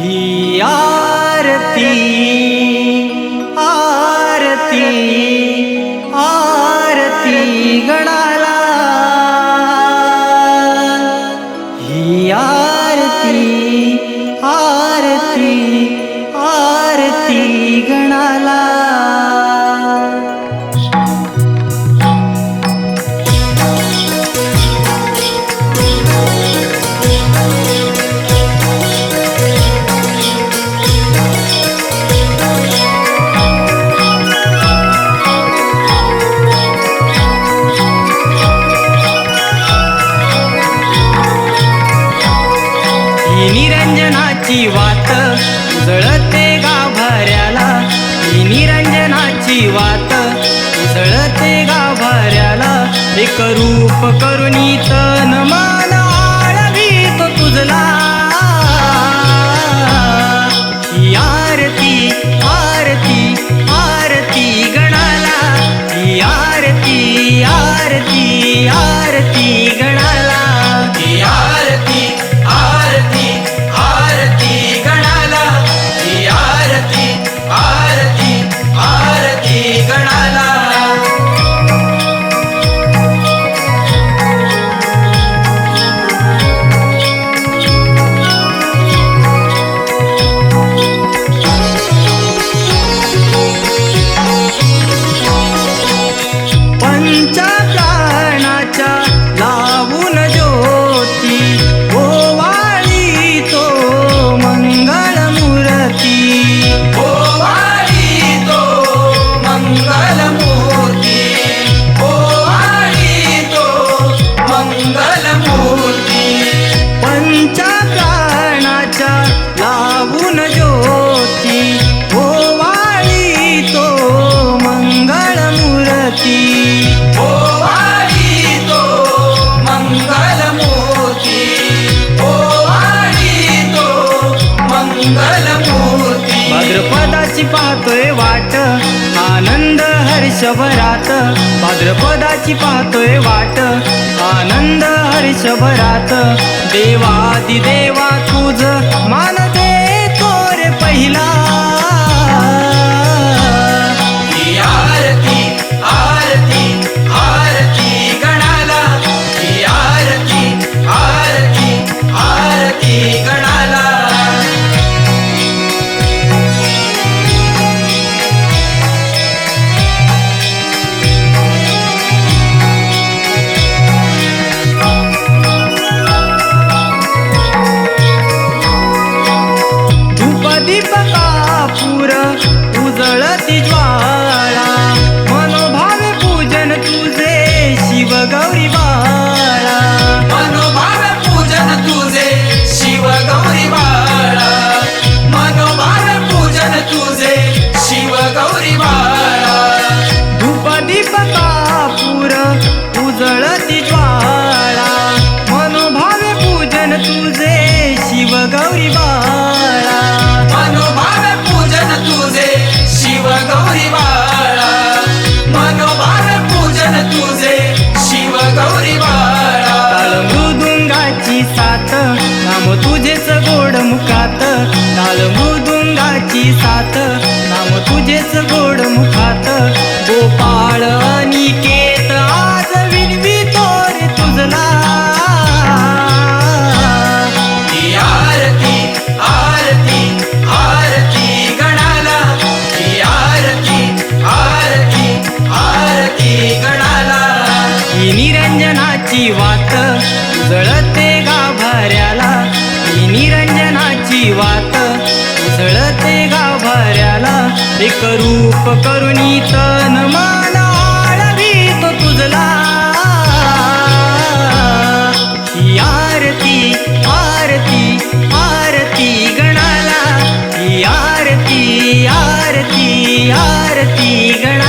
ही आरती आरती. ही निरंजनाची वात उजळते गाभाऱ्याला. ही निरंजनाची वात उजळते गाभाऱ्याला. एक रूप करुणी तन मान आळवीत तुझला. लावून ज्योती ओवाळी तो मंगळ मूर्ती. ओवाळी तो मंगलमूर्ती ओवाळी तो मंगलमूर्ती भाद्रपदाची पाहतोय वाट आनंद हर्षभरात. भाद्रपदाची पाहतोय वाट आनंद हर्षभरात. देवादी लाल मृदुंगाची साथ नाम तुझेच गोड मुखात. गोपाळ अनिकेत आज विनवी तोर तुझला. आरती आरती आरती गणाला. आरती आरती आरती गणाला. निरंजनाची वात जळत वात उसळते गाभाऱ्याला. एक रूप करुणी तन मान आळवीत तुझला. आरती आरती आरती गणाला. आरती आरती आरती गणा